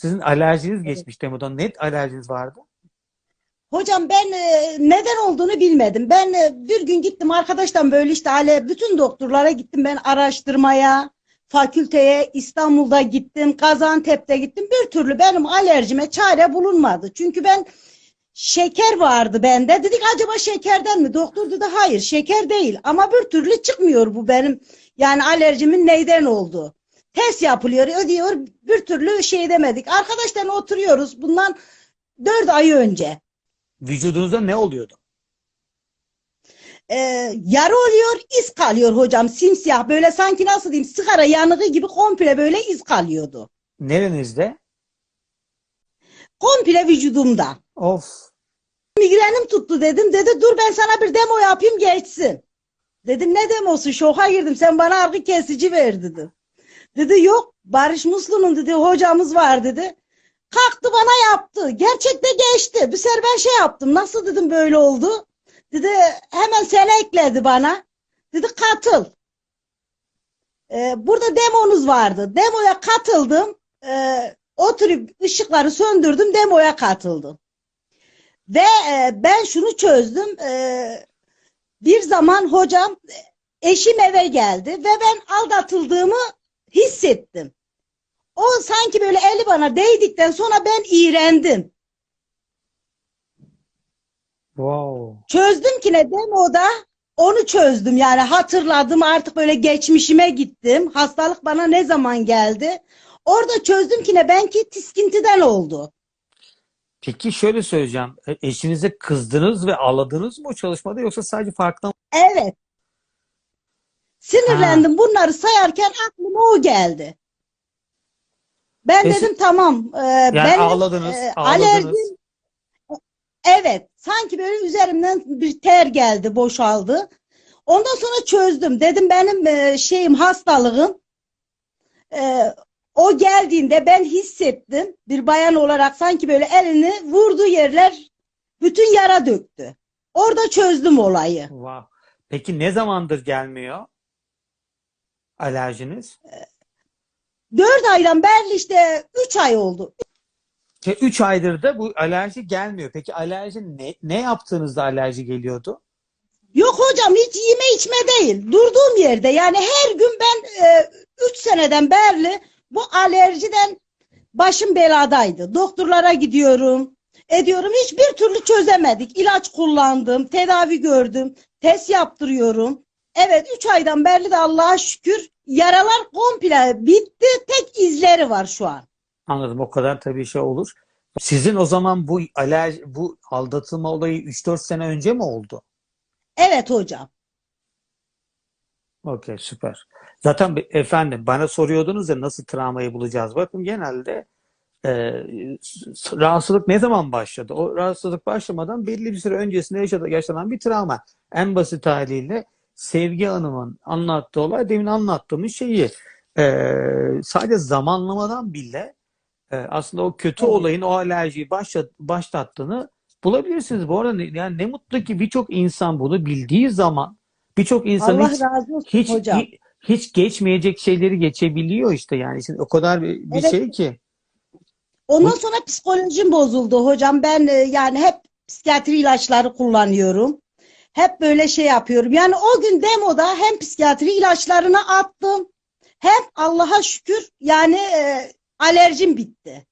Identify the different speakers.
Speaker 1: Sizin alerjiniz geçmiş demodan. Net alerjiniz vardı.
Speaker 2: Hocam ben e, neden olduğunu bilmedim. Ben e, bir gün gittim arkadaştan böyle işte ale bütün doktorlara gittim ben araştırmaya, fakülteye, İstanbul'da gittim, Gaziantep'te gittim. Bir türlü benim alerjime çare bulunmadı. Çünkü ben şeker vardı bende. Dedik acaba şekerden mi? Doktor dedi hayır şeker değil. Ama bir türlü çıkmıyor bu benim yani alerjimin neyden olduğu. Test yapılıyor, ödüyor. Bir türlü şey demedik. Arkadaşlarla oturuyoruz bundan dört ay önce.
Speaker 1: Vücudunuzda ne oluyordu?
Speaker 2: Ee, yarı oluyor, iz kalıyor hocam. Simsiyah böyle sanki nasıl diyeyim sigara yanığı gibi komple böyle iz kalıyordu.
Speaker 1: Nerenizde?
Speaker 2: Komple vücudumda.
Speaker 1: Of.
Speaker 2: Migrenim tuttu dedim. Dedi dur ben sana bir demo yapayım geçsin. Dedim ne demosu şoka girdim sen bana ağrı kesici ver dedi. Dedi yok Barış Muslu'nun dedi hocamız var dedi. Kalktı bana yaptı. Gerçekte geçti. Bir sefer ben şey yaptım. Nasıl dedim böyle oldu. Dedi hemen seni ekledi bana. Dedi katıl. Ee, burada demonuz vardı. Demoya katıldım. Ee, oturup ışıkları söndürdüm. Demoya katıldım. Ve e, ben şunu çözdüm. Ee, bir zaman hocam eşim eve geldi ve ben aldatıldığımı hissettim. O sanki böyle eli bana değdikten sonra ben iğrendim.
Speaker 1: Wow.
Speaker 2: Çözdüm ki ne demoda onu çözdüm yani hatırladım artık böyle geçmişime gittim. Hastalık bana ne zaman geldi? Orada çözdüm ki ne ben ki tiskintiden oldu.
Speaker 1: Peki şöyle söyleyeceğim. E, Eşinize kızdınız ve ağladınız mı o çalışmada yoksa sadece farktan
Speaker 2: Evet. Sinirlendim bunları sayarken aklıma o geldi. Ben
Speaker 1: Eşi-
Speaker 2: dedim tamam. e,
Speaker 1: yani
Speaker 2: benim,
Speaker 1: ağladınız,
Speaker 2: e,
Speaker 1: ağladınız.
Speaker 2: alerjim Evet, sanki böyle üzerimden bir ter geldi, boşaldı. Ondan sonra çözdüm. Dedim benim e, şeyim hastalığım. E, o geldiğinde ben hissettim. Bir bayan olarak sanki böyle elini vurduğu yerler bütün yara döktü. Orada çözdüm olayı.
Speaker 1: Wow. Peki ne zamandır gelmiyor alerjiniz?
Speaker 2: Dört aydan beri işte üç ay oldu.
Speaker 1: 3 aydır da bu alerji gelmiyor. Peki alerji ne, ne yaptığınızda alerji geliyordu?
Speaker 2: Yok hocam hiç yeme içme değil. Durduğum yerde yani her gün ben e, üç seneden beri bu alerjiden başım beladaydı. Doktorlara gidiyorum, ediyorum. Hiçbir türlü çözemedik. İlaç kullandım, tedavi gördüm, test yaptırıyorum. Evet üç aydan beri de Allah'a şükür yaralar komple bitti. Tek izleri var şu an.
Speaker 1: Anladım. O kadar tabii şey olur. Sizin o zaman bu alerji, bu aldatılma olayı 3-4 sene önce mi oldu?
Speaker 2: Evet hocam.
Speaker 1: Okey, süper. Zaten efendim bana soruyordunuz ya nasıl travmayı bulacağız? Bakın genelde e, rahatsızlık ne zaman başladı? O rahatsızlık başlamadan belli bir süre öncesinde yaşadı, yaşanan bir travma. En basit haliyle Sevgi Hanım'ın anlattığı olay demin anlattığımız şeyi e, sadece zamanlamadan bile e, aslında o kötü
Speaker 2: Evet.
Speaker 1: olayın o alerjiyi başlat, başlattığını bulabilirsiniz. Bu arada yani ne mutlu ki birçok insan bunu bildiği zaman birçok insan
Speaker 2: Allah
Speaker 1: hiç
Speaker 2: razı olsun
Speaker 1: hiç
Speaker 2: hocam.
Speaker 1: hi- hiç geçmeyecek şeyleri geçebiliyor işte yani Şimdi o kadar bir, bir
Speaker 2: Evet.
Speaker 1: şey ki.
Speaker 2: Ondan sonra psikolojim bozuldu hocam. Ben e, yani hep psikiyatri ilaçları kullanıyorum. Hep böyle şey yapıyorum. Yani o gün demoda hem psikiyatri ilaçlarını attım hem Allah'a şükür yani e, alerjim bitti.